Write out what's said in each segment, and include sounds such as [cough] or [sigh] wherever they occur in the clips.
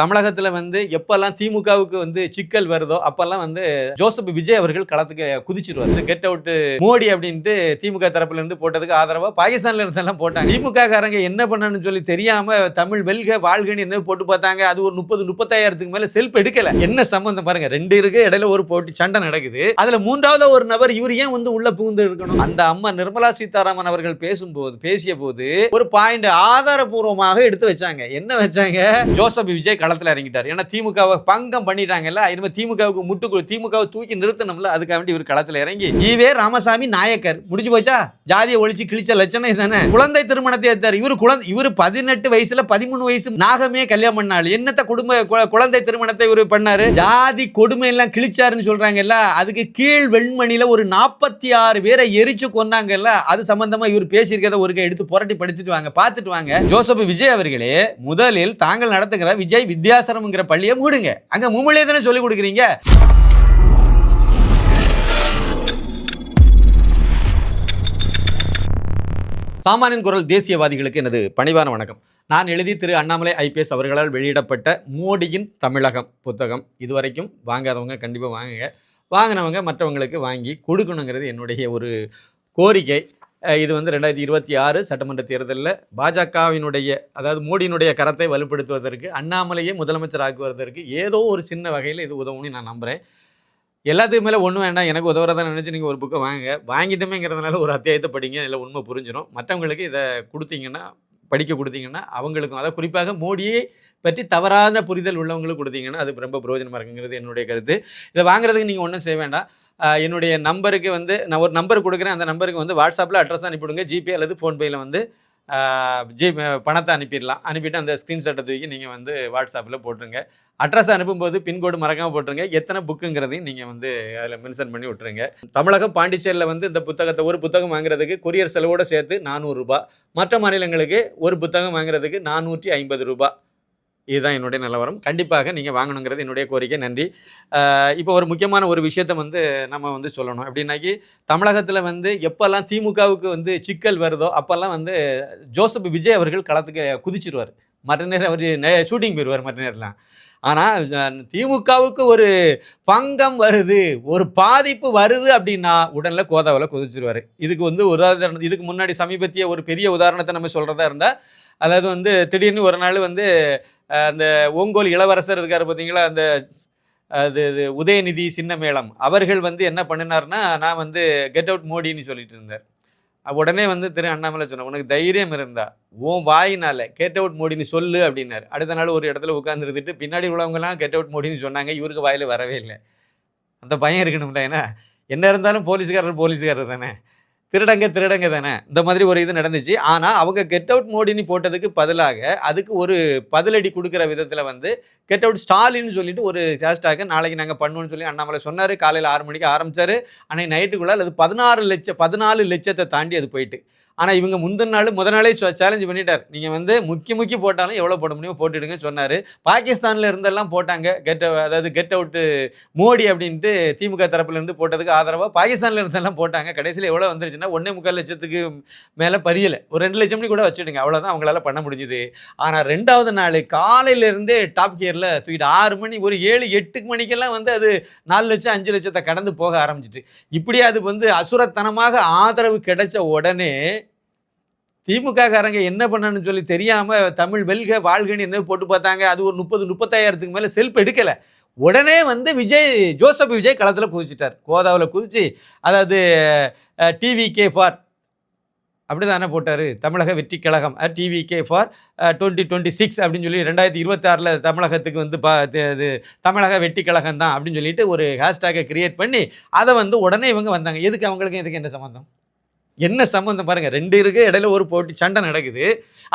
தமிழகத்தில் வந்து எப்பெல்லாம் திமுகவுக்கு வந்து சிக்கல் வருதோ அப்பெல்லாம் வந்து ஜோசப் விஜய் அவர்கள் களத்துக்கு குதிச்சிருவார். கெட் அவுட் மோடி அப்படின்ட்டு திமுக தரப்புல இருந்து போட்டதுக்கு ஆதரவாக பாகிஸ்தான்ல இருந்தெல்லாம் போட்டாங்க. திமுக காரங்க என்ன பண்ணணும்னு சொல்லி தெரியாம தமிழ் வெல்க வாழ்கன்னு என்ன போட்டு பார்த்தாங்க. அது ஒரு முப்பது முப்பத்தாயிரத்துக்கு மேல செல்ஃப் எடுக்கல. என்ன சம்பந்தம் பாருங்க. ரெண்டு இருக்கு இடையில ஒரு போட்டி சண்டை நடக்குது. அதுல மூன்றாவது ஒரு நபர் இவர் ஏன் வந்து உள்ள புகுந்து இருக்கணும்? அந்த அம்மா நிர்மலா சீதாராமன் அவர்கள் பேசும்போது பேசிய போது ஒரு பாயிண்ட் ஆதாரபூர்வமாக எடுத்து வச்சாங்க. என்ன வச்சாங்க? ஜோசப் விஜய் களத்தில் இறங்கிட்டார். ஏன்னா திமுகவை பங்கம் பண்ணிட்டாங்கல்ல இனிமே திமுகவுக்கு முட்டு திமுகவை தூக்கி நிறுத்தணும்ல அதுக்காக வேண்டி இவர் களத்தில் இறங்கி ஈவே ராமசாமி நாயக்கர். முடிஞ்சு போச்சா? ஜாதியை ஒழிச்சு கிழிச்ச லட்சணம் இதுதானே குழந்தை திருமணத்தை எடுத்தார். இவர் குழந்தை இவர் பதினெட்டு வயசுல பதிமூணு வயசு நாகமே கல்யாணம் பண்ணாள். என்னத்த குடும்ப குழந்தை திருமணத்தை இவர் பண்ணாரு? ஜாதி கொடுமை எல்லாம் கிழிச்சாருன்னு சொல்றாங்கல்ல அதுக்கு கீழ் வெண்மணியில ஒரு நாற்பத்தி ஆறு பேரை எரிச்சு கொன்னாங்கல்ல அது சம்பந்தமா இவர் பேசியிருக்கிறத ஒரு எடுத்து புரட்டி படிச்சுட்டு வாங்க பார்த்துட்டு வாங்க. ஜோசப் விஜய் அவர்களே முதலில் தாங்கள் நடத்துகிற விஜய் வித்யாசரம்ங்கிற பள்ளியை மூடுங்க. அங்க மும்முளையே தானே சொல்லி கொடுக்குறீங்க? சாமானியன் குரல் தேசியவாதிகளுக்கு எனது பணிவான வணக்கம். நான் எழுதி திரு அண்ணாமலை ஐபிஎஸ் அவர்களால் வெளியிடப்பட்ட மோடியின் தமிழகம் புத்தகம். இதுவரைக்கும் வாங்காதவங்க கண்டிப்பாக வாங்குங்க. வாங்கினவங்க மற்றவங்களுக்கு வாங்கி கொடுக்கணுங்கிறது என்னுடைய ஒரு கோரிக்கை. இது வந்து ரெண்டாயிரத்தி இருபத்தி ஆறு சட்டமன்ற தேர்தலில் பாஜகவினுடைய அதாவது மோடியினுடைய கரத்தை வலுப்படுத்துவதற்கு அண்ணாமலையே முதலமைச்சர் ஆக்குவதற்கு ஏதோ ஒரு சின்ன வகையில் இது உதவும்னு நான் நம்புகிறேன் எல்லாத்துக்கு மேலே ஒன்றும் வேண்டாம் எனக்கு உதவுறதா நினச்சி நீங்கள் ஒரு புக்கை வாங்க வாங்கிட்டோமேங்கிறதுனால ஒரு அத்தியாயத்தை படிங்க இல்லை உண்மை புரிஞ்சிடும். மற்றவங்களுக்கு இதை கொடுத்தீங்கன்னா படிக்க கொடுத்தீங்கன்னா அவங்களுக்கும் அதாவது குறிப்பாக மோடியை பற்றி தவறாத புரிதல் உள்ளவங்களுக்கு கொடுத்தீங்கன்னா அது ரொம்ப பிரயோஜனமாக இருக்குங்கிறது என்னுடைய கருத்து. இதை வாங்குறதுக்கு நீங்கள் ஒன்றும் செய்ய வேண்டாம். என்னுடைய நம்பருக்கு வந்து நான் ஒரு நம்பர் கொடுக்குறேன். அந்த நம்பருக்கு வந்து வாட்ஸ்அப்பில் அட்ரஸ் அனுப்பிவிடுங்க. ஜிபே அல்லது ஃபோன்பேயில் வந்து ஜி பணத்தை அனுப்பிடலாம். அனுப்பிட்டு அந்த ஸ்க்ரீன்ஷாட்டை தூக்கி நீங்கள் வந்து வாட்ஸ்அப்பில் போட்டுருங்க. அட்ரஸ் அனுப்பும்போது பின்கோடு மறக்காமல் போட்டுருங்க. எத்தனை புக்குங்கிறதையும் நீங்கள் வந்து அதில் மென்ஷன் பண்ணி விட்ருங்க தமிழகம் பாண்டிச்சேரியில் வந்து இந்த புத்தகத்தை ஒரு புத்தகம் வாங்குறதுக்கு கொரியர் செலவோடு சேர்த்து நானூறுரூபா மற்ற மாநிலங்களுக்கு ஒரு புத்தகம் வாங்குறதுக்கு நானூற்றி ஐம்பது ரூபாய். இதுதான் என்னுடைய நிலவரம் கண்டிப்பாக நீங்கள் வாங்கணுங்கிறது என்னுடைய கோரிக்கை. நன்றி. இப்போ ஒரு முக்கியமான ஒரு விஷயத்தை வந்து நம்ம வந்து சொல்லணும். அப்படின்னாக்கி தமிழகத்தில் வந்து எப்போல்லாம் திமுகவுக்கு வந்து சிக்கல் வருதோ அப்போல்லாம் வந்து ஜோசப் விஜய் அவர்கள் களத்துக்கு குதிச்சிருவார். மற்ற நேரம் அவர் ஷூட்டிங் போயிடுவார் மற்ற நேரம்லாம் ஆனால் திமுகவுக்கு ஒரு பங்கம் வருது ஒரு பாதிப்பு வருது அப்படின்னா உடனே கோதாவில் குதிச்சிருவார். இதுக்கு வந்து உதாரணம் இதுக்கு முன்னாடி சமீபத்திய ஒரு பெரிய உதாரணத்தை நம்ம சொல்கிறதா இருந்தால் அதாவது வந்து திடீர்னு ஒரு நாள் வந்து அந்த ஓங்கோல் இளவரசர் இருக்கார் பார்த்தீங்களா? அந்த அது இது உதயநிதி சின்னமேளம். அவர்கள் வந்து என்ன பண்ணினார்னா நான் வந்து கெட் அவுட் மோடின்னு சொல்லிட்டு இருந்தார். உடனே வந்து திரு அண்ணாமலை சொன்னேன் உனக்கு தைரியம் இருந்தா உன் வாயினால் கெட் அவுட் மோடின்னு சொல்லு அப்படின்னாரு. அடுத்த நாள் ஒரு இடத்துல உட்காந்துருந்துட்டு பின்னாடி உள்ளவங்கலாம் கெட் அவுட் மோடின்னு சொன்னாங்க இவருக்கு வாயில் வரவே இல்லை. அந்த பயம் இருக்கணும்ல ஏன்னா என்ன இருந்தாலும் போலீஸ்காரர் போலீஸ்காரர் தானே. திருடங்க திருடங்க தானே? இந்த மாதிரி ஒரு இது நடந்துச்சு. ஆனால் அவங்க கெட் அவுட் மோடின்னு போட்டதுக்கு பதிலாக அதுக்கு ஒரு பதிலடி கொடுக்குற விதத்தில் வந்து கெட் அவுட் ஸ்டாலின்னு சொல்லிட்டு ஒரு ஹேஷ்டாக நாளைக்கு நாங்கள் பண்ணுவோம்னு சொல்லி அண்ணாமலை சொன்னார். காலையில் ஆறு மணிக்கு ஆரம்பித்தார் அன்னைக்கு நைட்டுக்குள்ளே அது பதினாறு லட்சம் பதினாலு லட்சத்தை தாண்டி அது போயிட்டு. ஆனால் இவங்க முந்தின நாள் முத நாளே சேலஞ்சு பண்ணிட்டார். நீங்கள் வந்து முக்கி முக்கி போட்டாலும் எவ்வளோ போட முடியுமோ போட்டுடுங்க சொன்னார். பாகிஸ்தானில் இருந்தெல்லாம் போட்டாங்க. கெட் அதாவது கெட் அவுட்டு மோடி அப்படின்ட்டு திமுக தரப்புலேருந்து போட்டதுக்கு ஆதரவாக பாகிஸ்தானில் இருந்தெல்லாம் போட்டாங்க. கடைசியில் எவ்வளோ வந்துருச்சுன்னா ஒன்றே முக்கால் லட்சத்துக்கு மேலே பரியலை ஒரு ரெண்டு லட்சம்னு கூட வச்சுடுங்க. அவ்வளோதான் அவங்களால பண்ண முடிஞ்சுது. ஆனால் ரெண்டாவது நாள் காலையிலேருந்தே டாப் கியரில் தூக்கிட்டு ஆறு மணி ஒரு ஏழு எட்டு மணிக்கெல்லாம் வந்து அது நாலு லட்சம் அஞ்சு லட்சத்தை கடந்து போக ஆரம்பிச்சிட்டு. இப்படி அது வந்து அசுரத்தனமாக ஆதரவு கிடைச்ச உடனே திமுக காரங்க என்ன பண்ணணும்னு சொல்லி தெரியாமல் தமிழ் வெல்க வாழ்கன்னு என்ன போட்டு பார்த்தாங்க? அது ஒரு முப்பது முப்பத்தாயிரத்துக்கு மேலே செல்ஃப் எடுக்கலை. உடனே வந்து விஜய் ஜோசப் விஜய் களத்தில் குதிச்சிட்டார். கோதாவில் குதிச்சு அதாவது டிவிகே ஃபார் அப்படி தானே போட்டார்? Tamizhaga Vetri Kazhagam TV K for twenty twenty six அப்படின்னு சொல்லி ரெண்டாயிரத்தி இருபத்தாறில் தமிழகத்துக்கு வந்து பா இது- இது தமிழக வெற்றி கழகம் தான் அப்படின்னு சொல்லிட்டு ஒரு ஹேஷ்டேக்கை கிரியேட் பண்ணி அதை வந்து உடனே இவங்க வந்தாங்க. எதுக்கு அவங்களுக்கு? எதுக்கு என்ன சம்மந்தம் என்ன சம்மந்தம் பாருங்கள் ரெண்டு இருக்கு இடையில ஒரு போட்டி சண்டை நடக்குது.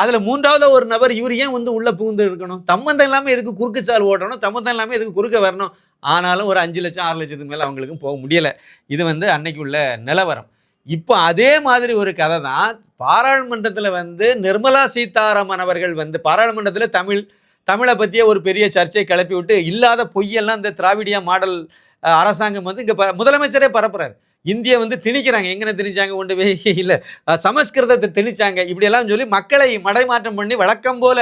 அதில் மூன்றாவது ஒரு நபர் இவர் ஏன் வந்து உள்ளே புகுந்து இருக்கணும்? சம்மந்தம் இல்லாமல் எதுக்கு குறுக்கு சால் ஓட்டணும்? சம்மந்தம் இல்லாமல் எதுக்கு குறுக்க வரணும்? ஆனாலும் ஒரு அஞ்சு லட்சம் ஆறு லட்சத்துக்கு மேலே அவங்களுக்கும் போக முடியல. இது வந்து அன்னைக்கு உள்ள நிலவரம். இப்போ அதே மாதிரி ஒரு கதை தான் பாராளுமன்றத்தில் வந்து நிர்மலா சீதாராமன் அவர்கள் வந்து பாராளுமன்றத்தில் தமிழ் தமிழை பற்றிய ஒரு பெரிய சர்ச்சையை கிளப்பி விட்டு இல்லாத பொய்யெல்லாம் இந்த திராவிடியா மாடல் அரசாங்கம் வந்து இங்கே ப முதலமைச்சரே பரப்புறாரு. இந்தியை வந்து திணிக்கிறாங்க. எங்கன திணிச்சாங்க? கொண்டு போய் [laughs] இல்லை சமஸ்கிருதத்தை திணிச்சாங்க. இப்படியெல்லாம் சொல்லி மக்களை மடைமாற்றம் பண்ணி வழக்கம் போல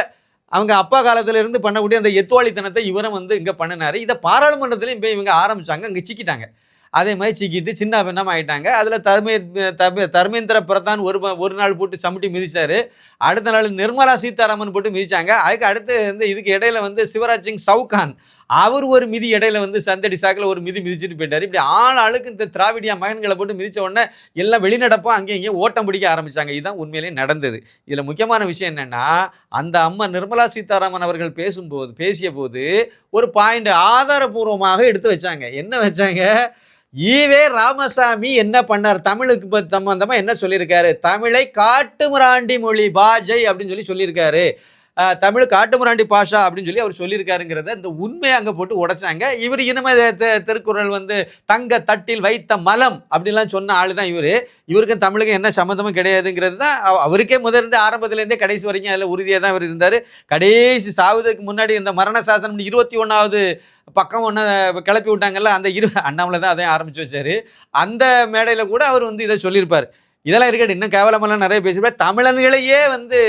அவங்க அப்பா காலத்திலிருந்து பண்ணக்கூடிய அந்த எத்துவாளித்தனத்தை இவரும் வந்து இங்கே பண்ணினார். இதை பாராளுமன்றத்திலையும் போய் இவங்க ஆரம்பித்தாங்க இங்கே சிக்கிட்டாங்க. அதே மாதிரி சிக்கிட்டு சின்ன பின்னம் ஆயிட்டாங்க அதில் தர்மே தர்மே- தர்மேந்திர பிரதான் ஒரு ஒரு நாள் போட்டு சமட்டி மிதித்தார் அடுத்த நாள் நிர்மலா சீதாராமன் போட்டு மிதித்தாங்க அதுக்கு அடுத்து வந்து இதுக்கு இடையில வந்து சிவராஜ் சிங் சவுகான் அவர் ஒரு மிதி இடையில வந்து சந்தடி சாக்கில் ஒரு மிதி மிதிச்சுட்டு போயிட்டார். இப்படி ஆள் ஆளுக்கு இந்த திராவிடியா மகன்களை போட்டு மிதித்த உடனே எல்லாம் வெளிநடப்பா அங்கேயும் இங்கேயும் ஓட்டம் பிடிக்க ஆரம்பித்தாங்க இதுதான் உண்மையிலேயே நடந்தது. இதில் முக்கியமான விஷயம் என்னென்னா அந்த அம்மா நிர்மலா சீதாராமன் அவர்கள் பேசும்போது பேசிய போது ஒரு பாயிண்ட் ஆதாரபூர்வமாக எடுத்து வச்சாங்க. என்ன வச்சாங்க? ஈவே ராமசாமி என்ன பண்ணார்? தமிழுக்கு சம்பந்தமாக என்ன சொல்லியிருக்காரு? தமிழை காட்டுமிராண்டி மொழி பாஜை அப்படின்னு சொல்லி சொல்லியிருக்காரு. தமிழ் காட்டுமுராண்டி பாஷா அப்படின்னு சொல்லி அவர் சொல்லியிருக்காருங்கிறத இந்த உண்மையை அங்கே போட்டு உடைச்சாங்க. இவர் இனிமே திருக்குறள் வந்து தங்க தட்டில் வைத்த மலம் அப்படின்லாம் சொன்ன ஆள் தான் இவர். இவருக்கும் தமிழுக்கும் என்ன சம்மந்தமும் கிடையாதுங்கிறது தான் அவ- அவருக்கே முதலிருந்து ஆரம்பத்துலேருந்தே கடைசி வரைக்கும் அதில் உறுதியாக தான் அவர் இருந்தார். கடைசி சாவதுக்கு முன்னாடி இந்த மரண சாசனம் இருபத்தி ஒன்றாவது பக்கம் ஒன்று கிளப்பி விட்டாங்கல்ல அந்த இரு அண்ணாமலை தான் அதையும் ஆரம்பித்து வச்சார். அந்த மேடையில் கூட அவர் வந்து இதை சொல்லியிருப்பார். இதெல்லாம் இருக்காது இன்னும் கேவலமெல்லாம் நிறைய பேசியிருப்பார். தமிழன்களையே வந்து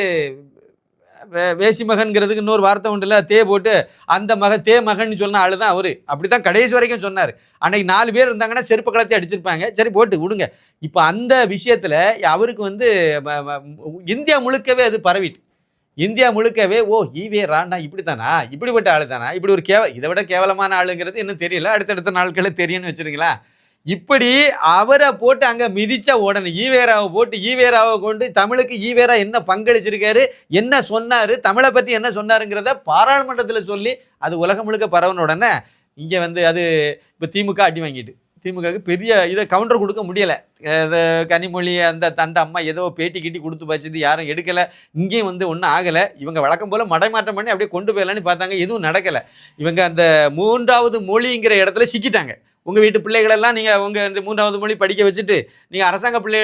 வேசி மகன்கிறதுக்கு இன்னொரு வார்த்தை உண்டு இல்லை? தே போட்டு அந்த மகன் தே மகன் சொன்ன ஆளு தான் அவர். அப்படி தான் கடைசி வரைக்கும் சொன்னார். அன்னைக்கு நாலு பேர் இருந்தாங்கன்னா செருப்பு கலத்தி அடிச்சிருப்பாங்க. சரி போட்டு விடுங்க. இப்போ அந்த விஷயத்தில் அவருக்கு வந்து இந்தியா முழுக்கவே அது பரவிட்டு. இந்தியா முழுக்கவே ஓ ஈவே ராண்டா இப்படி தானா இப்படிப்பட்ட ஆளு தானா இப்படி ஒரு கேவ இதை விட கேவலமான ஆளுங்கிறது இன்னும் தெரியல. அடுத்தடுத்த நாட்களில் தெரியும்னு வச்சுருங்களேன் இப்படி அவரை போட்டு அங்கே மிதிச்ச உடனே ஈவேராவை போட்டு ஈவேராவை கொண்டு தமிழுக்கு ஈவேரா என்ன பங்களிச்சிருக்காரு என்ன சொன்னார் தமிழை பற்றி என்ன சொன்னாருங்கிறத பாராளுமன்றத்தில் சொல்லி அது உலகம் முழுக்க பரவன உடனே இங்கே வந்து அது இப்போ திமுக அடி வாங்கிட்டு. திமுகவுக்கு பெரிய இதை கவுண்டர் கொடுக்க முடியலை. அது கனிமொழி அந்த தந்த அம்மா ஏதோ பேட்டி கிட்டி கொடுத்து வச்சது யாரும் எடுக்கலை. இங்கேயும் வந்து ஒன்றும் ஆகலை. இவங்க வழக்கம் போல் மடைமாற்றம் பண்ணி அப்படியே கொண்டு போயிடலான்னு பார்த்தாங்க. எதுவும் நடக்கலை. இவங்க அந்த மூன்றாவது மொழிங்கிற இடத்துல சிக்கிட்டாங்க. உங்கள் வீட்டு பிள்ளைகளெல்லாம் நீங்கள் உங்கள் இந்த மூன்றாவது மொழி படிக்க வச்சுட்டு நீங்கள் அரசாங்க பிள்ளை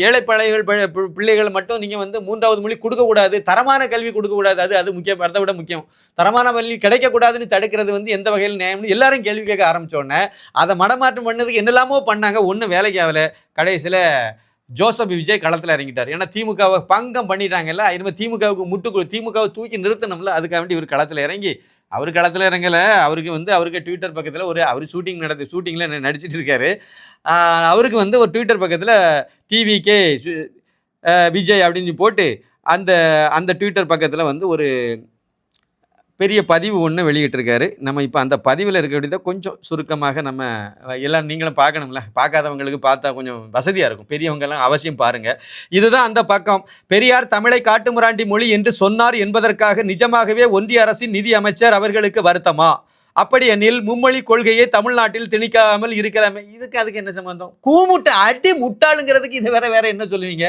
ஏழை பழைகள் பி- பிள்ளைகள் மட்டும் நீங்கள் வந்து மூன்றாவது மொழி கொடுக்கக்கூடாது தரமான கல்வி கொடுக்கக்கூடாது அது அது முக்கியம் அதை விட முக்கியம். தரமான கல்வி கிடைக்கக்கூடாதுன்னு தடுக்கிறது வந்து எந்த வகையில் நியாயம்னு எல்லாரும் கேள்வி கேட்க ஆரம்பித்தோடனே அதை மடமாற்றம் பண்ணதுக்கு என்னெல்லாமோ பண்ணாங்க. ஒன்றும் வேலைக்கு ஆகலை. கடைசியில் ஜோசப் விஜய் களத்தில் இறங்கிட்டார். ஏன்னா திமுகவை பங்கம் பண்ணிட்டாங்கல்ல. இனிமேல் திமுகவுக்கு முட்டு திமுகவை தூக்கி நிறுத்தணும்ல. அதுக்காக வேண்டி இவர் களத்தில் இறங்கி அவர் களத்தில் இறங்கலை. அவருக்கு வந்து அவருக்கு ட்விட்டர் பக்கத்தில் ஒரு அவர் ஷூட்டிங் நடத்து ஷூட்டிங்கில் நடிச்சிட்டு இருக்காரு அவருக்கு வந்து ஒரு ட்விட்டர் பக்கத்தில் டிவிகே விஜய் அப்படின்னு போட்டு அந்த அந்த ட்விட்டர் பக்கத்தில் வந்து ஒரு பெரிய பதிவு ஒன்று வெளியிட்டிருக்காரு. நம்ம இப்போ அந்த பதிவில் இருக்க வேண்டியதை கொஞ்சம் சுருக்கமாக நம்ம எல்லாம் நீங்களும் பார்க்கணும்ல. பார்க்காதவங்களுக்கு பார்த்தா கொஞ்சம் வசதியாக இருக்கும். பெரியவங்கெல்லாம் அவசியம் பாருங்கள் இதுதான் அந்த பக்கம். பெரியார் தமிழை காட்டுமுராண்டி மொழி என்று சொன்னார் என்பதற்காக நிஜமாகவே ஒன்றிய அரசின் நிதி அமைச்சர் அவர்களுக்கு வருத்தமா? அப்படி எனில் மும்மொழி கொள்கையை தமிழ்நாட்டில் திணிக்காமல் இருக்கிறாமே. இதுக்கு அதுக்கு என்ன சம்பந்தம்? கூமுட்டை அடி முட்டாளுங்கிறதுக்கு இது வேற வேற என்ன சொல்லுவீங்க?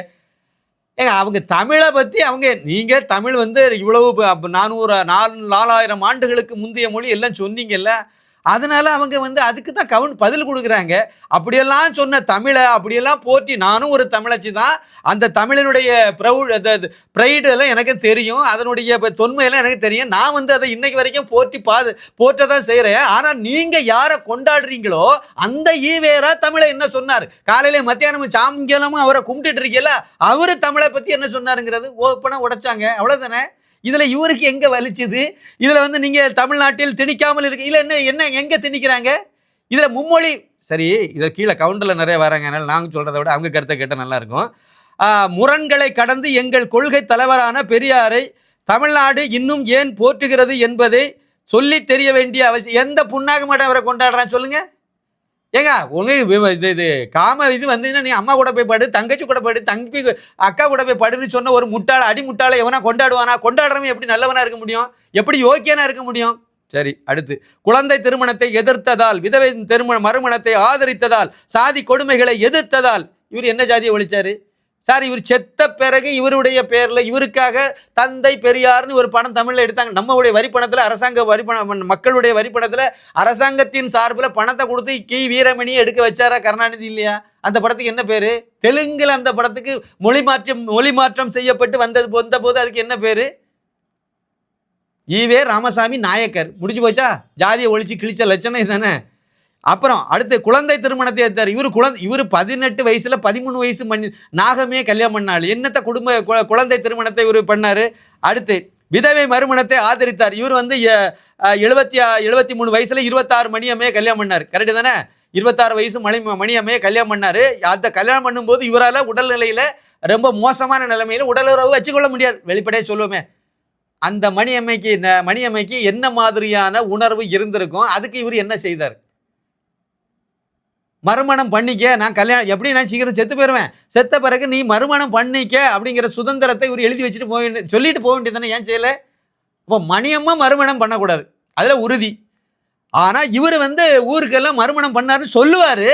ஏங்க அவங்க தமிழை பற்றி அவங்க நீங்கள் தமிழ் வந்து இவ்வளவு நானூறு நாலு நாலாயிரம் ஆண்டுகளுக்கு முந்தைய மொழி எல்லாம் சொன்னீங்கல்ல அதனால அவங்க வந்து அதுக்கு தான் கவுன் பதில் கொடுக்குறாங்க. அப்படியெல்லாம் சொன்ன தமிழை அப்படியெல்லாம் போற்றி நானும் ஒரு தமிழச்சி தான். அந்த தமிழனுடைய ப்ரௌ ப்ரைடு எல்லாம் எனக்கு தெரியும். அதனுடைய தொன்மையெல்லாம் எனக்கு தெரியும். நான் வந்து அதை இன்னைக்கு வரைக்கும் போற்றி பாது போற்ற தான் செய்கிறேன் ஆனால் நீங்கள் யாரை கொண்டாடுறீங்களோ அந்த ஈவேரா தமிழை என்ன சொன்னார்? காலையில மத்தியானமும் சாயங்காலமும் அவரை கும்பிட்டுட்டு இருக்கீங்களா அவர் தமிழை பற்றி என்ன சொன்னாருங்கிறது ஓப்பனாக உடைச்சாங்க. அவ்வளோதானே இதில் இவருக்கு எங்கே வலிச்சுது? இதில் வந்து நீங்கள் தமிழ்நாட்டில் திணிக்காமல் இருக்கு இல்லை என்ன என்ன எங்கே திணிக்கிறாங்க? இதில் மும்மொழி சரி இதில் கீழே கவுண்டரில் நிறைய வராங்க அதனால் நாங்கள் சொல்கிறத விட அவங்க கருத்தை கேட்டால் நல்லாயிருக்கும் முரண்களை கடந்து எங்கள் கொள்கை தலைவரான பெரியாரை தமிழ்நாடு இன்னும் ஏன் போற்றுகிறது என்பதை சொல்லி தெரிய வேண்டிய அவசியம் எந்த புண்ணாக மாட்டேன் அவரை கொண்டாடுறான் சொல்லுங்கள் ஏங்க உனக்கு இது இது காம இது வந்தீங்கன்னா நீ அம்மா கூட போய் படு தங்கச்சி கூட படு தங்கி அக்கா கூட போய் படுன்னு சொன்ன ஒரு முட்டாள அடி முட்டாள எவனா கொண்டாடுவானா? கொண்டாடுறவன் எப்படி நல்லவனா இருக்க முடியும்? எப்படி யோக்கியனா இருக்க முடியும்? சரி அடுத்து. குழந்தை திருமணத்தை எதிர்த்ததால் விதவை திருமண மறுமணத்தை ஆதரித்ததால் சாதி கொடுமைகளை எதிர்த்ததால் இவர் என்ன ஜாதியை ஒழிச்சாரு? சார் இவர் செத்த பிறகு இவருடைய பேரில் இவருக்காக தந்தை பெரியார்னு ஒரு பணம் தமிழில் எடுத்தாங்க. நம்மளுடைய வரி அரசாங்க வரி பணம் மக்களுடைய வரி அரசாங்கத்தின் சார்பில் பணத்தை கொடுத்து கி. வீரமணி எடுக்க வச்சாரா கருணாநிதி இல்லையா? அந்த படத்துக்கு என்ன பேர்? தெலுங்கில் அந்த படத்துக்கு மொழி மாற்றம் மொழி மாற்றம் செய்யப்பட்டு வந்தது வந்தபோது அதுக்கு என்ன பேர்? ஈவே ராமசாமி நாயக்கர். முடிஞ்சு போச்சா? ஜாதியை ஒழிச்சு கிழிச்ச லட்சணம் இதுதானே அப்புறம் அடுத்து குழந்தை திருமணத்தை எடுத்தார். இவர் குழந்தை இவர் பதினெட்டு வயசில் பதிமூணு வயசு மணி நாகமே கல்யாணம் பண்ணாள் என்னத்த குடும்ப குழந்தை திருமணத்தை இவர் பண்ணாரு? அடுத்து விதவை மறுமணத்தை ஆதரித்தார். இவர் வந்து எழுபத்தி எழுபத்தி மூணு வயசில் இருபத்தாறு மணியம்மையை கல்யாணம் பண்ணார். கரெக்டு தானே? இருபத்தாறு வயசு மணி மணியம்மையை கல்யாணம் பண்ணார். அந்த கல்யாணம் பண்ணும்போது இவரால் உடல்நிலையில் ரொம்ப மோசமான நிலைமையில் உடலுறவு வச்சுக்கொள்ள முடியாது. வெளிப்படையாக சொல்லுவோமே. அந்த மணியம்மைக்கு ந- மணியம்மைக்கு என்ன மாதிரியான உணர்வு இருந்திருக்கும் அதுக்கு இவர் என்ன செய்தார்? மறுமணம் பண்ணிக்க நான் கல்யாணம் எப்படி நான் சீக்கிரம் செத்து போயிடுவேன் செத்த பிறகு நீ மறுமணம் பண்ணிக்க அப்படிங்கிற சுதந்திரத்தை இவர் எழுதி வச்சுட்டு போக வேண்டிய சொல்லிட்டு போக வேண்டியதானே ஏன் செய்யலை? இப்போ மணியம்மா மறுமணம் பண்ணக்கூடாது. அதில் உறுதி. ஆனால் இவர் வந்து ஊருக்கெல்லாம் மறுமணம் பண்ணாருன்னு சொல்லுவார்.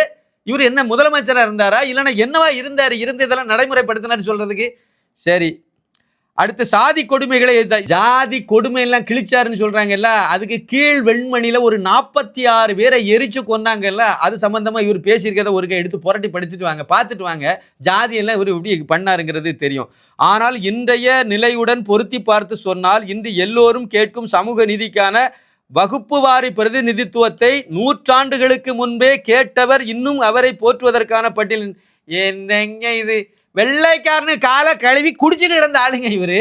இவர் என்ன முதலமைச்சராக இருந்தாரா? இல்லைன்னா என்னவா இருந்தார்? இருந்து இதெல்லாம் நடைமுறைப்படுத்தினார் சொல்கிறதுக்கு சரி அடுத்து சாதி கொடுமைகளை ஜாதி கொடுமை எல்லாம் கிழிச்சாருன்னு சொல்றாங்கல்ல அதுக்கு கீழ் வெண்மணியில ஒரு நாற்பத்தி ஆறு பேரை எரிச்சு கொன்னாங்கல்ல அது சம்பந்தமா இவர் பேசியிருக்கிறத ஒரு கை எடுத்து புரட்டி படிச்சுட்டு வாங்க பார்த்துட்டு வாங்க. ஜாதி எல்லாம் இவர் இப்படி பண்ணாருங்கிறது தெரியும். ஆனால் இன்றைய நிலையுடன் பொருத்தி பார்த்து சொன்னால் இன்று எல்லோரும் கேட்கும் சமூக நீதிக்கான வகுப்புவாரி பிரதிநிதித்துவத்தை நூற்றாண்டுகளுக்கு முன்பே கேட்டவர் இன்னும் அவரை போற்றுவதற்கான பட்டியல் என்னங்க இது? வெள்ளைக்காரனு காலை கழுவி குடிச்சிட்டு கிடந்த ஆளுங்க இவரு.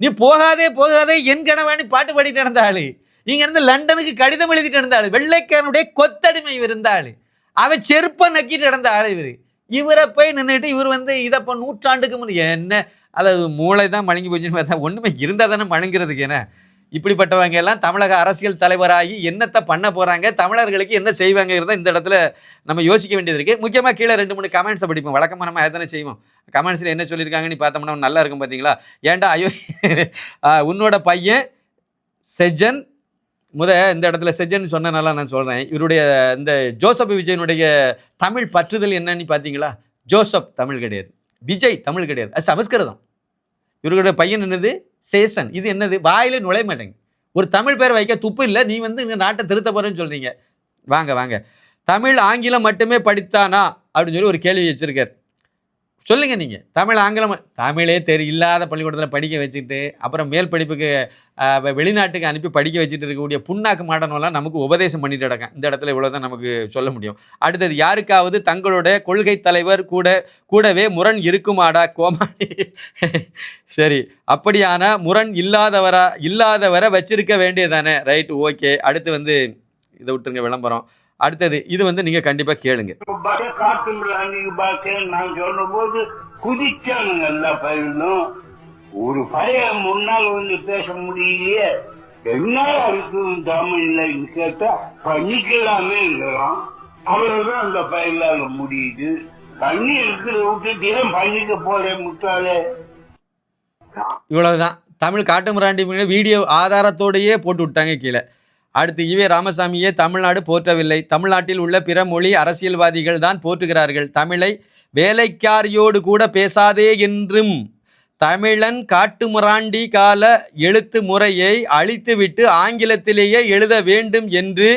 நீ போகாதே போகாதே என் கனவாணி பாட்டு பாடிட்டு நடந்த ஆளு. இங்க இருந்து லண்டனுக்கு கடிதம் எழுதிட்டு இருந்த ஆளு. வெள்ளைக்காரனுடைய கொத்தடிமை இவர் இருந்த ஆளு. அவன் செருப்ப நக்கிட்டு நடந்த ஆளு இவர். இவரை போய் நின்றுட்டு இவர் வந்து இதை இப்போ நூற்றாண்டுக்கு முன்னாடி என்ன? அதாவது மூளை தான் மழுங்கி போச்சுன்னு பார்த்தா ஒன்றுமே இருந்தால் தானே மழுங்கிறதுக்கு என்ன? இப்படிப்பட்டவங்க எல்லாம் தமிழக அரசியல் தலைவராகி என்னத்தை பண்ண போகிறாங்க தமிழர்களுக்கு என்ன செய்வாங்கிறத இந்த இடத்துல நம்ம யோசிக்க வேண்டியது இருக்குது முக்கியமாக கீழே ரெண்டு மூணு கமெண்ட்ஸை படிப்போம். வழக்கமாக நம்ம எத்தனை செய்வோம்? கமெண்ட்ஸில் என்ன சொல்லியிருக்காங்கன்னு பார்த்தோம்னா நல்லா இருக்கும் பார்த்தீங்களா ஏன்டா ஐயோ உன்னோட பையன் செஜன் முத இந்த இடத்துல செஜன் சொன்னனால நான் சொல்கிறேன் இவருடைய இந்த ஜோசப் விஜயனுடைய தமிழ் பற்றுதல் என்னன்னு பார்த்தீங்களா ஜோசப் தமிழ் கிடையாது. விஜய் தமிழ் கிடையாது. அது சமஸ்கிருதம். இவருடைய பையன் என்னது? சேசன். இது என்னது? வாயில நுழைய மாட்டேங்க ஒரு தமிழ் பேர் வைக்க துப்பு இல்லை நீ வந்து இந்த நாட்டை திருத்த போறேன்னு சொல்றீங்க. வாங்க வாங்க. தமிழ் ஆங்கிலம் மட்டுமே படித்தானா? அப்படின்னு சொல்லி ஒரு கேள்வி வச்சுருக்கார். சொல்லுங்கள் நீங்கள் தமிழ் ஆங்கிலம் தமிழே தெரி இல்லாத பள்ளிக்கூடத்தில் படிக்க வச்சுட்டு அப்புறம் மேல் படிப்புக்கு வெளிநாட்டுக்கு அனுப்பி படிக்க வச்சுட்டு இருக்கக்கூடிய புண்ணாக்கு மாடனெல்லாம் நமக்கு உபதேசம் பண்ணிட்டு கிடக்கேன் இந்த இடத்துல இவ்வளோ தான் நமக்கு சொல்ல முடியும். அடுத்தது யாருக்காவது தங்களோட கொள்கை தலைவர் கூட கூடவே முரண் இருக்குமாடா கோமாளி? [laughs] சரி. அப்படியான முரண் இல்லாதவரா இல்லாதவரை வச்சிருக்க வேண்டியதானே ரைட் ஓகே. அடுத்து வந்து இதை விட்டுருங்க விளம்பரம். அடுத்தது இது வந்து நீங்கள் கண்டிப்பாக கேளுங்க. பய காட்டு நான் சொன்னபோது குதிச்சானுங்க எல்லா பயிலும். ஒரு பையன் முன்னால் வந்து பேச முடியலையே. என்ன இருக்கு தமிழ்ல கேட்டா பண்ணிக்கலாமேங்கிறான் அவ்வளவுதான் அந்த பயிலால முடியுது. பண்ணி இருக்கிறத விட்டுட்டு பண்ணிக்க போறேன் முட்டாளே? இவ்வளவுதான். தமிழ் காட்டுமிராண்டி மீது வீடியோ ஆதாரத்தோடையே போட்டு விட்டாங்க கீழே. அடுத்து ஈவே ராமசாமியே தமிழ்நாடு போற்றவில்லை. தமிழ்நாட்டில் உள்ள பிற மொழி அரசியல்வாதிகள் தான் போற்றுகிறார்கள். தமிழை வேலைக்காரியோடு கூட பேசாதே என்றும் தமிழன் காட்டுமுராண்டி கால எழுத்து முறையை அழித்துவிட்டு ஆங்கிலத்திலேயே எழுத வேண்டும் என்று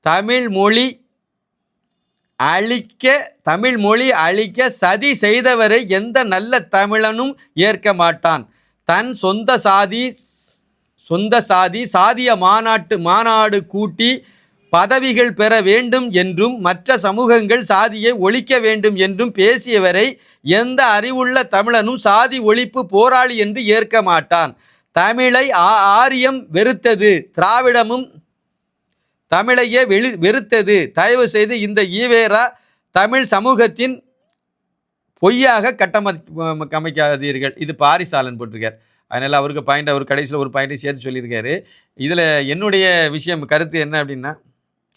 தமிழ் மொழி அழிக்க தமிழ் மொழி அழிக்க சதி செய்தவரை எந்த நல்ல தமிழனும் ஏற்க மாட்டான். தன் சொந்த சாதி சொந்த சாதி சாதிய மாநாட்டு மாநாடு கூட்டி பதவிகள் பெற வேண்டும் என்றும் மற்ற சமூகங்கள் சாதியை ஒழிக்க வேண்டும் என்றும் பேசியவரை எந்த அறிவுள்ள தமிழனும் சாதி ஒழிப்பு போராளி என்று ஏற்க மாட்டான். தமிழை ஆ- ஆரியம் வெறுத்தது. திராவிடமும் தமிழையே வெளி வெறுத்தது. தயவு செய்து இந்த ஈவேரா தமிழ் சமூகத்தின் பொய்யாக கட்டம அமைக்காதீர்கள் இது பாரிசாலன் போட்டிருக்கார். அதனால் அவருக்கு பாயிண்ட் அவர் கடைசியில் ஒரு பாயிண்ட்டை சேர்த்து சொல்லியிருக்காரு. இதில் என்னுடைய விஷயம் கருத்து என்ன அப்படின்னா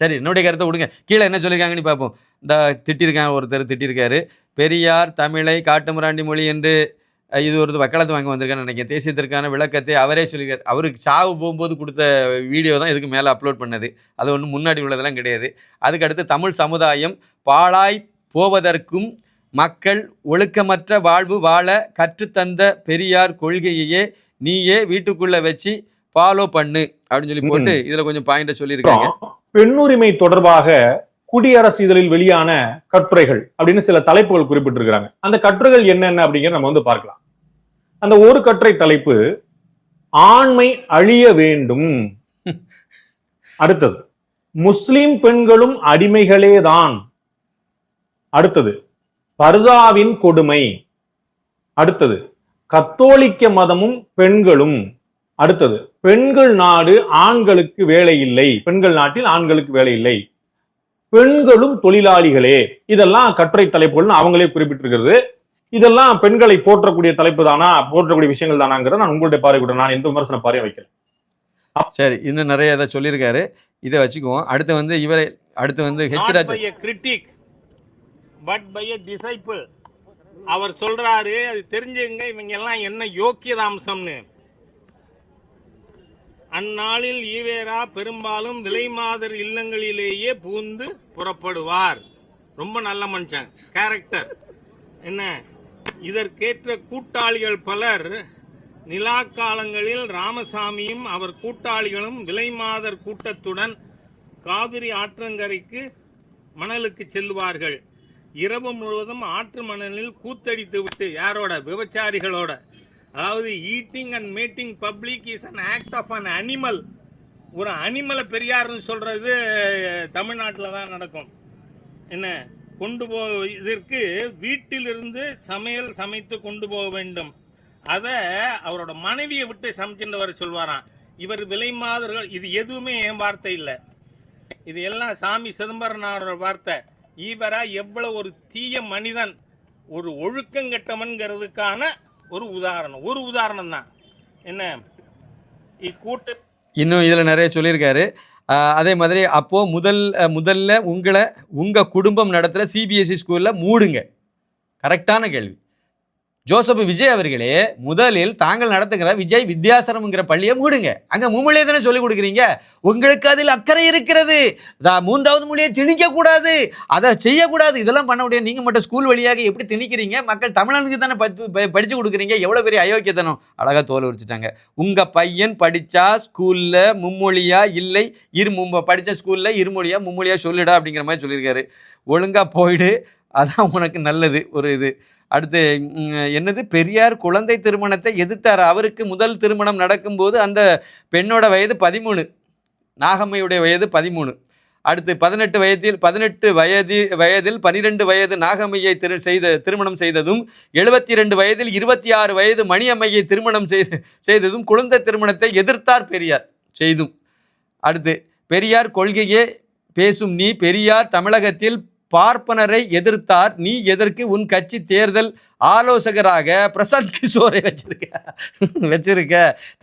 சரி என்னுடைய கருத்தை விடுங்க. கீழே என்ன சொல்லியிருக்காங்கன்னு பார்ப்போம். இந்த திட்டிருக்காங்க ஒருத்தர் திட்டிருக்காரு. பெரியார் தமிழை காட்டுமிராண்டி மொழி என்று இது ஒரு வக்காலத்து வாங்க வந்திருக்கான்னு நினைக்கிறேன். தேசியத்திற்கான விளக்கத்தை அவரே சொல்லியிருக்காரு. அவருக்கு சாவு போகும்போது கொடுத்த வீடியோ தான் இதுக்கு மேலே அப்லோட் பண்ணது. அது ஒன்றும் முன்னாடி உள்ளதெல்லாம் கிடையாது. அதுக்கடுத்து தமிழ் சமுதாயம் பாழாய் போவதற்கும் மக்கள் ஒழுக்கமற்ற வாழ்வு வாழ கற்றுத்தந்த பெரியார் கொள்கையையே நீயே வீட்டுக்குள்ள வச்சு ஃபாலோ பண்ணு அப்படின்னு சொல்லி போட்டு இதுல கொஞ்சம் பாயிண்ட சொல்லியிருக்காங்க. பெண்ணுரிமை தொடர்பாக குடியரசு இதழில் வெளியான கட்டுரைகள் அப்படின்னு சில தலைப்புகள் குறிப்பிட்டிருக்கிறாங்க. அந்த கட்டுரைகள் என்னென்ன அப்படிங்கிறத நம்ம வந்து பார்க்கலாம். அந்த ஒரு கட்டுரை தலைப்பு ஆண்மை அழிய வேண்டும். [laughs] அடுத்தது முஸ்லிம் பெண்களும் அடிமைகளேதான் அடுத்தது பர்தாவின் கொடுமை. அடுத்தது கத்தோலிக்க மதமும் பெண்களும். அடுத்தது பெண்கள் நாடு ஆண்களுக்கு வேலை இல்லை பெண்கள் நாட்டில் ஆண்களுக்கு வேலை இல்லை பெண்களும் தொழிலாளிகளே. இதெல்லாம் கட்டுரை தலைப்புகள்னு அவங்களே குறிப்பிட்டிருக்கிறது. இதெல்லாம் பெண்களை போற்றக்கூடிய தலைப்பு தானா? போற்றக்கூடிய விஷயங்கள் தானாங்கிறத நான் உங்களுடைய பார்வை கூட நான் எந்த விமர்சன பார்வையும் வைக்கிறேன் சரி இன்னும் நிறைய இதை சொல்லியிருக்காரு. இதை வச்சுக்குவோம். அடுத்து வந்து இவரை அடுத்து வந்து not H Raj by but by a disciple அவர் சொல்றாரு அது தெரிஞ்சுங்க இவங்க எல்லாம் என்ன யோக்கியத அம்சம்னு அந்நாளில் ஈவேரா பெரும்பாலும் விலைமாதர் இல்லங்களிலேயே பூந்து புறப்படுவார். ரொம்ப நல்ல மனுஷன் கேரக்டர் என்ன? இதற்கேற்ற கூட்டாளிகள் பலர் நிலா காலங்களில் ராமசாமியும் அவர் கூட்டாளிகளும் விலைமாதர் கூட்டத்துடன் காவிரி ஆற்றங்கரைக்கு மணலுக்கு செல்வார்கள் இரவு முழுவதும் ஆற்று மணலில் கூத்தடித்து விட்டு யாரோட? விபச்சாரிகளோட. அதாவது eating and meeting public is an act of an animal ஒரு அனிமலை பெரியார்னு சொல்கிறது தமிழ்நாட்டில் தான் நடக்கும். என்ன? கொண்டு போ இதற்கு வீட்டிலிருந்து சமையல் சமைத்து கொண்டு போக வேண்டும். அதை அவரோட மனைவியை விட்டு சமைச்சுட்டு வர சொல்வாராம். இவர் விலை மாதர்கள் இது எதுவுமே என் வார்த்தை இல்லை. இது எல்லாம் சாமி சிதம்பரனாரோட வார்த்தை. ஈவரா எவ்வளவு ஒரு தீய மனிதன் ஒரு ஒழுக்கங்கெட்டவன்கிறதுக்கான ஒரு உதாரணம். ஒரு உதாரணம் தான் என்ன? இக்கூட்ட இன்னும் இதில் நிறைய சொல்லியிருக்காரு. அதே மாதிரி அப்போது முதல் முதல்ல உங்களை உங்கள் குடும்பம் நடத்துகிற சிபிஎஸ்சி ஸ்கூலில் மூடுங்க. கரெக்டான கேள்வி. ஜோசப் விஜய் அவர்களே முதலில் தாங்கள் நடத்துகிற விஜய் வித்யாசரம்ங்கிற பள்ளியை மூடுங்க. அங்கே மும்மொழியை தானே சொல்லிக் கொடுக்குறீங்க? உங்களுக்கு அதில் அக்கறை இருக்கிறது. மூன்றாவது மொழியை திணிக்கக்கூடாது. அதை செய்யக்கூடாது. இதெல்லாம் பண்ண முடியாது. நீங்கள் மட்டும் ஸ்கூல் வழியாக எப்படி திணிக்கிறீங்க? மக்கள் தமிழனுக்கு தானே பத்து படிச்சு கொடுக்குறீங்க. எவ்வளோ பெரிய அயோக்கியத்தனம்? அழகாக தோல் உரிச்சிட்டாங்க. உங்கள் பையன் படித்தா ஸ்கூலில் மும்மொழியா இல்லை? இரு மும்ப படித்த ஸ்கூலில் இருமொழியா மும்மொழியா சொல்லிடா அப்படிங்கிற மாதிரி சொல்லியிருக்காரு. ஒழுங்காக போயிடு. அதான் உனக்கு நல்லது ஒரு இது. அடுத்து என்னது? பெரியார் குழந்தை திருமணத்தை எதிர்த்தார்? அவருக்கு முதல் திருமணம் நடக்கும்போது அந்த பெண்ணோட வயது பதிமூணு. நாகம்மையுடைய வயது பதிமூணு. அடுத்து பதினெட்டு வயதில் பதினெட்டு வயது வயதில் பனிரெண்டு வயது நாகம்மையை திரு செய்த திருமணம் செய்ததும் எழுபத்தி ரெண்டு வயதில் இருபத்தி ஆறு வயது மணியம்மையை திருமணம் செய்து செய்ததும் குழந்தை திருமணத்தை எதிர்த்தார் பெரியார் செய்தும். அடுத்து பெரியார் கொள்கையே பேசும் நீ பெரியார் தமிழகத்தில் பார்ப்பனரை எதிர்த்தார். நீ எதற்கு உன் கட்சி தேர்தல் ஆலோசகராக பிரசாந்த் கிஷோரை வச்சிருக்க? வச்சிருக்க.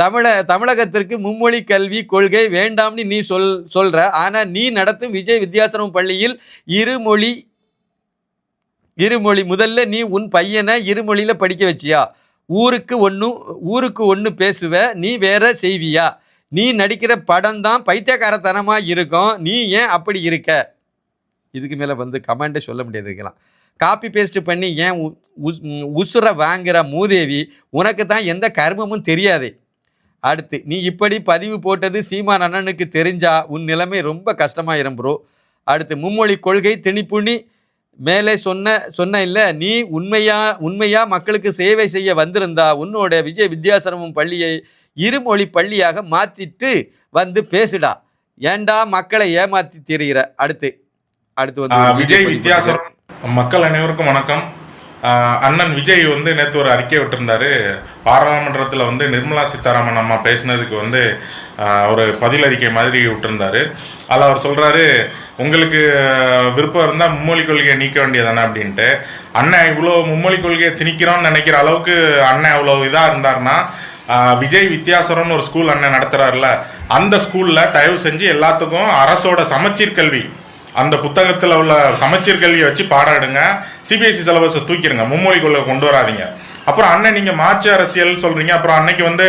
தமிழ தமிழகத்திற்கு மும்மொழி கல்வி கொள்கை வேண்டாம்னு நீ சொல் சொல்கிற ஆனால் நீ நடத்தும் விஜய் வித்யாசரம் பள்ளியில் இருமொழி இருமொழி முதல்ல நீ உன் பையனை இருமொழியில் படிக்க வச்சியா? ஊருக்கு ஒன்று ஊருக்கு ஒன்று பேசுவ நீ வேற செய்வியா? நீ நடிக்கிற படம் தான் பைத்தியக்காரத்தனமாக இருக்கும். நீ ஏன் அப்படி இருக்க? இதுக்கு மேலே வந்து கமெண்டே சொல்ல முடியாது இதுக்கெல்லாம். காப்பி பேஸ்ட் பண்ணி ஏன் உஸ்- உசுரை மூதேவி உனக்கு தான் எந்த கர்மமும் தெரியாதே. அடுத்து நீ இப்படி பதிவு போட்டது சீமான் அண்ணனுக்கு தெரிஞ்சா உன் நிலைமை ரொம்ப கஷ்டமாயிரும் ப்ரோ அடுத்து மும்மொழி கொள்கை திணிப்புண்ணி மேலே சொன்ன சொன்ன இல்லை நீ உண்மையா உண்மையா மக்களுக்கு சேவை செய்ய வந்திருந்தா உன்னோட விஜய் வித்யாசிரமம் பள்ளியை இருமொழி பள்ளியாக மாற்றிட்டு வந்து பேசுடா. ஏன்டா மக்களை ஏமாற்றி தெரிகிற அடுத்து அடுத்து வந்து விஜய் வித்தியாசம் மக்கள் அனைவருக்கும் வணக்கம். அண்ணன் விஜய் வந்து நேற்று ஒரு அறிக்கை விட்டிருந்தாரு. பாராளுமன்றத்தில் வந்து நிர்மலா சீதாராமன் அம்மா பேசினதுக்கு வந்து ஒரு பதில் அறிக்கை மாதிரி விட்டிருந்தாரு. அதில் அவர் சொல்றாரு உங்களுக்கு விருப்பம் இருந்தால் மும்மொழி கொள்கையை நீக்க வேண்டியதானே அப்படின்ட்டு. அண்ணன் இவ்வளோ மும்மொழி கொள்கையை திணிக்கிறோம்னு நினைக்கிற அளவுக்கு அண்ணன் அவ்வளோ இதாக இருந்தாருன்னா ஆஹ் விஜய் வித்யாசரம்னு ஒரு ஸ்கூல் அண்ணன் நடத்துறாருல அந்த ஸ்கூல்ல தயவு செஞ்சு எல்லாத்துக்கும் அரசோட சமச்சீர் கல்வி அந்த புத்தகத்தில் உள்ள சமச்சீர் கல்வியை வச்சு பாடாடுங்க. சிபிஎஸ்சி சிலபஸை தூக்கிடுங்க. மும்மொழி கொண்டு வராதீங்க. அப்புறம் அண்ணன் நீங்கள் மாற்று அரசியல் சொல்கிறீங்க அப்புறம் அன்னைக்கு வந்து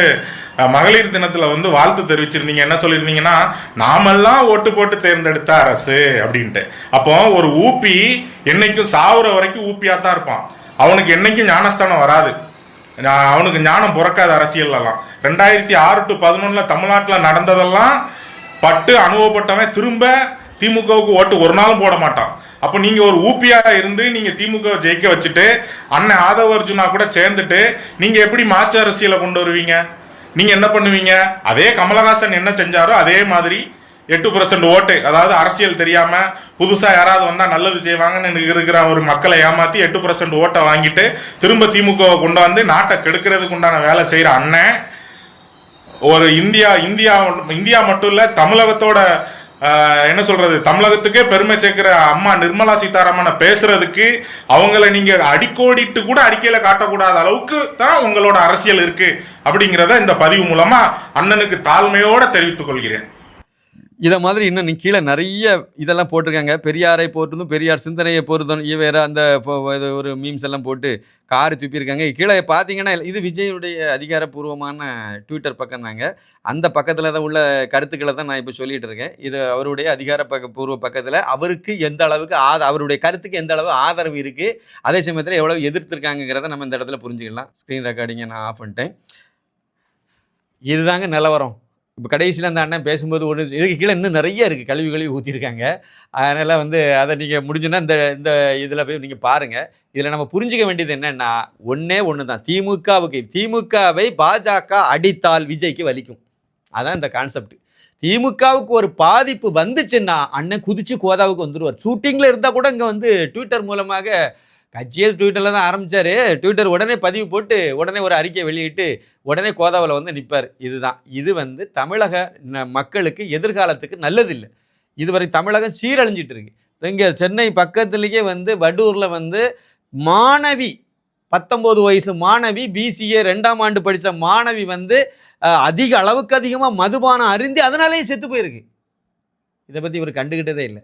மகளிர் தினத்தில் வந்து வாழ்த்து தெரிவிச்சிருந்தீங்க. என்ன சொல்லியிருந்தீங்கன்னா நாமெல்லாம் ஓட்டு போட்டு தேர்ந்தெடுத்த அரசு அப்படின்ட்டு. அப்போ ஒரு ஊப்பி என்னைக்கும் சாவுற வரைக்கும் ஊப்பியாக தான் இருப்பான். அவனுக்கு என்னைக்கும் ஞானஸ்தானம் வராது. அவனுக்கு ஞானம் பிறக்காத அரசியல்லாம் ரெண்டாயிரத்தி ஆறு டு பதினொன்னில் தமிழ்நாட்டில் நடந்ததெல்லாம் பட்டு அனுபவப்பட்டவன் திரும்ப திமுகவுக்கு ஓட்டு ஒரு நாளும் போட மாட்டான். அப்போ நீங்கள் ஒரு ஊப்பியாக இருந்து நீங்கள் திமுக ஜெயிக்க வச்சுட்டு அண்ணன் ஆதவ அர்ஜுனா கூட சேர்ந்துட்டு நீங்கள் எப்படி மாற்று அரசியலை கொண்டு வருவீங்க? நீங்கள் என்ன பண்ணுவீங்க? அதே கமலஹாசன் என்ன செஞ்சாரோ அதே மாதிரி எட்டு பர்சன்ட் ஓட்டு அதாவது அரசியல் தெரியாமல் புதுசாக யாராவது வந்தால் நல்லது செய்வாங்கன்னு இருக்கிற ஒரு மக்களை ஏமாற்றி எட்டு பர்சன்ட் ஓட்டை வாங்கிட்டு திரும்ப திமுகவை கொண்டு வந்து நாட்டை கெடுக்கிறதுக்கு உண்டான வேலை செய்கிற அண்ணன் ஒரு இந்தியா இந்தியா இந்தியா மட்டும் இல்லை தமிழகத்தோட என்ன சொல்றது? தமிழகத்துக்கே பெருமை சேர்க்கிற அம்மா நிர்மலா சீதாராமனை பேசுறதுக்கு அவங்கள நீங்க அடிக்கோடிட்டு கூட அறிக்கையில காட்டக்கூடாத அளவுக்கு தான் உங்களோட அரசியல் இருக்கு. அப்படிங்கிறத இந்த பதிவு மூலமா அண்ணனுக்கு தாழ்மையோட தெரிவித்துக் கொள்கிறேன். இதை மாதிரி இன்னும் நீ கீழே நிறைய இதெல்லாம் போட்டிருக்காங்க. பெரியாரை போட்டுதும் பெரியார் சிந்தனையை பொருதும் வேற அந்த இது ஒரு மீம்ஸ் எல்லாம் போட்டு கார் துப்பியிருக்காங்க. கீழே பார்த்தீங்கன்னா இது விஜயனுடைய அதிகாரப்பூர்வமான ட்விட்டர் பக்கம் தாங்க அந்த பக்கத்தில் தான் உள்ள கருத்துக்களை தான் நான் இப்போ சொல்லிட்டு இருக்கேன். இது அவருடைய அதிகார பக்க பூர்வ பக்கத்தில் அவருக்கு எந்த அளவுக்கு ஆத அவருடைய கருத்துக்கு எந்த அளவு ஆதரவு இருக்குது அதே சமயத்தில் எவ்வளோ எதிர்த்திருக்காங்கிறத நம்ம இந்த இடத்துல புரிஞ்சுக்கலாம். ஸ்க்ரீன் ரெக்கார்டிங்கை நான் ஆஃப் பண்ணிட்டேன். இதுதாங்க நிலவரம். இப்போ கடைசியில் அந்த அண்ணன் பேசும்போது ஒன்று இதுக்கு கீழே இன்னும் நிறைய இருக்குது கழிவு கழிவு ஊற்றிருக்காங்க அதனால் வந்து அதை நீங்கள் முடிஞ்சுன்னா இந்த இந்த இதில் போய் நீங்கள் பாருங்கள் இதில் நம்ம புரிஞ்சுக்க வேண்டியது என்னென்னா ஒன்றே ஒன்று தான் திமுகவுக்கு திமுகவை பாஜக அடித்தால் விஜய்க்கு வலிக்கும். அதான் இந்த கான்செப்ட் திமுகவுக்கு ஒரு பாதிப்பு வந்துச்சுன்னா அண்ணன் குதிச்சு கோதாவுக்கு வந்துடுவார் ஷூட்டிங்கில் இருந்தால் கூட இங்கே வந்து ட்விட்டர் மூலமாக கட்சியே ட்விட்டரில் தான் ஆரம்பித்தார் ட்விட்டர் உடனே பதிவு போட்டு உடனே ஒரு அறிக்கை வெளியிட்டு உடனே கோதாவில் வந்து நிற்பார் இதுதான். இது வந்து தமிழக மக்களுக்கு எதிர்காலத்துக்கு நல்லதில்லை. இதுவரை தமிழகம் சீரழிஞ்சிட்டு இருக்கு இங்கே சென்னை பக்கத்துலேயே வந்து வடூரில் வந்து மாணவி பத்தொம்போது வயசு மாணவி பிசிஏ ரெண்டாம் ஆண்டு படித்த மாணவி வந்து அதிக அளவுக்கு அதிகமாக மதுபானம் அருந்தி அதனாலேயே செத்து போயிருக்கு. இதை பற்றி இவர் கண்டுக்கிட்டதே இல்லை.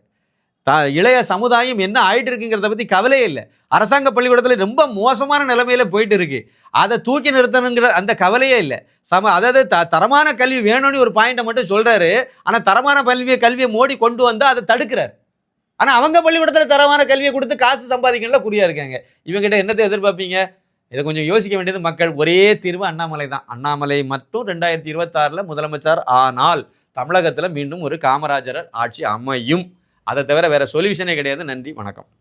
த இளைய சமுதாயம் என்ன ஆயிட்டு இருக்குங்கிறத பற்றி கவலையே இல்லை. அரசாங்க பள்ளிக்கூடத்தில் ரொம்ப மோசமான நிலைமையில் போயிட்டு இருக்கு அதை தூக்கி நிறுத்தணுங்கிற அந்த கவலையே இல்லை. சம அதாவது த தரமான கல்வி வேணும்னு ஒரு பாயிண்ட்டை மட்டும் சொல்கிறாரு ஆனால் தரமான கல்வியை கல்வியை மோடி கொண்டு வந்து அதை தடுக்கிறார். ஆனால் அவங்க பள்ளிக்கூடத்தில் தரமான கல்வியை கொடுத்து காசு சம்பாதிக்கணும்ல குறியா இருக்காங்க. இவங்ககிட்ட என்னத்தை எதிர்பார்ப்பீங்க? இதை கொஞ்சம் யோசிக்க வேண்டியது மக்கள். ஒரே தீர்வு அண்ணாமலை தான். அண்ணாமலை மட்டும் ரெண்டாயிரத்தி இருபத்தாறில் முதலமைச்சர் ஆனால் தமிழகத்தில் மீண்டும் ஒரு காமராஜர் ஆட்சி அமையும். அதை தவிர வேறு சொல்யூஷனே கிடையாது. நன்றி வணக்கம்.